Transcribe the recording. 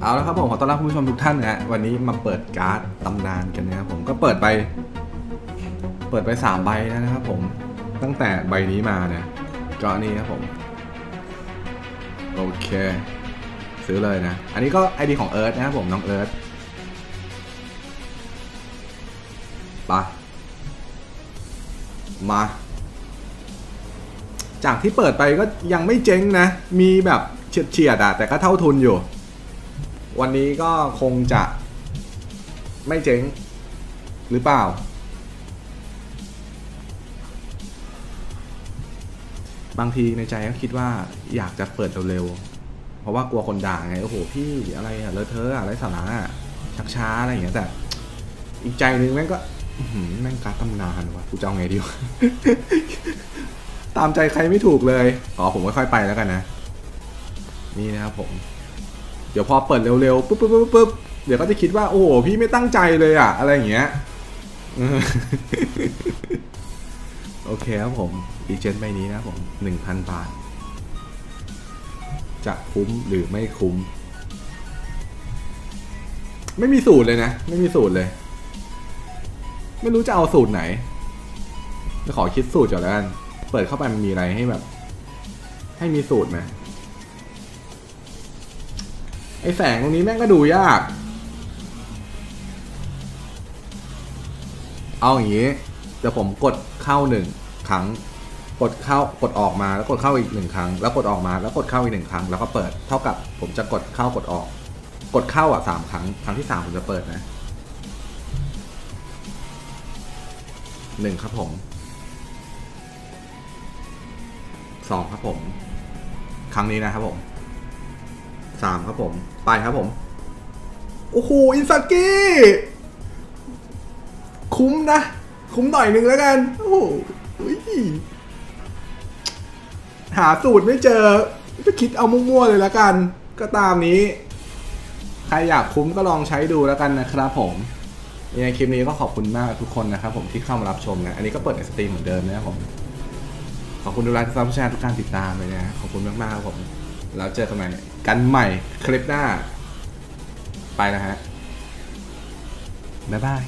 เอาละครับผมขอต้อนรับคุณผู้ชมทุกท่านนะฮะวันนี้มาเปิดการ์ดตำนานกันนะครับผมก็เปิดไป เปิดไปสามใบแล้วนะครับผมตั้งแต่ใบนี้มาเนี่ยก็นี่ครับผม โอเค ซื้อเลยนะ อันนี้ก็ไอดีของเอิร์ธนะครับผมน้องเอิร์ธไปมา จากที่เปิดไปก็ยังไม่เจ๊งนะ มีแบบเฉียดเฉียดๆอะแต่ก็เท่าทุนอยู่ วันนี้ก็คงจะไม่เจ๊งหรือเปล่า บางทีในใจก็คิดว่าอยากจะเปิดเร็วๆ เพราะว่ากลัวคนด่าไง โอ้โห พี่อะไรอะเลอะเทอะอะไรสาระอะชักช้าอะไรอย่างเงี้ยแต่ อีกใจนึงแม่งก็แม่งการตำนานวะกูจะเอาไงดีวะตามใจใครไม่ถูกเลย อ๋อผมค่อยๆไปแล้วกันนะ นี่นะครับผม เดี๋ยวพอเปิดเร็วๆปุ๊บปุ๊บปุ๊บปุ๊บเดี๋ยวก็จะคิดว่า โอ้โหพี่ไม่ตั้งใจเลยอะอะไรอย่างเงี้ยโอเคครับผมดีเจนใบนี้นะผมหนึ่งพันบาท จะคุ้มหรือไม่คุ้ม ไม่มีสูตรเลยนะ ไม่มีสูตรเลย ไม่รู้จะเอาสูตรไหนจะขอคิดสูตรก่อนแล้วกัน เปิดเข้าไปมันมีอะไรให้แบบ ให้มีสูตรไหม ไอแสงตรงนี้แม่งก็ดูยาก เอาอย่างนี้ เดี๋ยวผมกดเข้าหนึ่งครั้ง กดเข้ากดออกมาแล้วกดเข้าอีกหนึ่งครั้ง แล้วกดออกมาแล้วกดเข้าอีกหนึ่งครั้ง แล้วก็เปิด เท่ากับผมจะกดเข้ากดออก กดเข้าอะสามครั้ง ครั้งที่สามผมจะเปิดนะหนึ่งครับผมสองครับผม ครั้งนี้นะครับผม สามครับผม ไปครับผม โอ้โห อินซากิคุ้มนะ คุ้มหน่อยนึงแล้วกัน โอ้โหหาสูตรไม่เจอ ก็คิดเอามั่วๆเลยแล้วกัน ก็ตามนี้ ใครอยากคุ้มก็ลองใช้ดูแล้วกันนะครับผมยังไงคลิปนี้ก็ขอบคุณมากทุกคนนะครับผมที่เข้ามารับชมนะ อันนี้ก็เปิดในสตรีมเหมือนเดิมนะครับผม ขอบคุณทุกไลค์ทุกซับแชร์ทุกการติดตามเลยนะ ขอบคุณมากๆครับผม แล้วเจอกันใหม่กันใหม่คลิปหน้า ไปนะฮะ บ๊ายบาย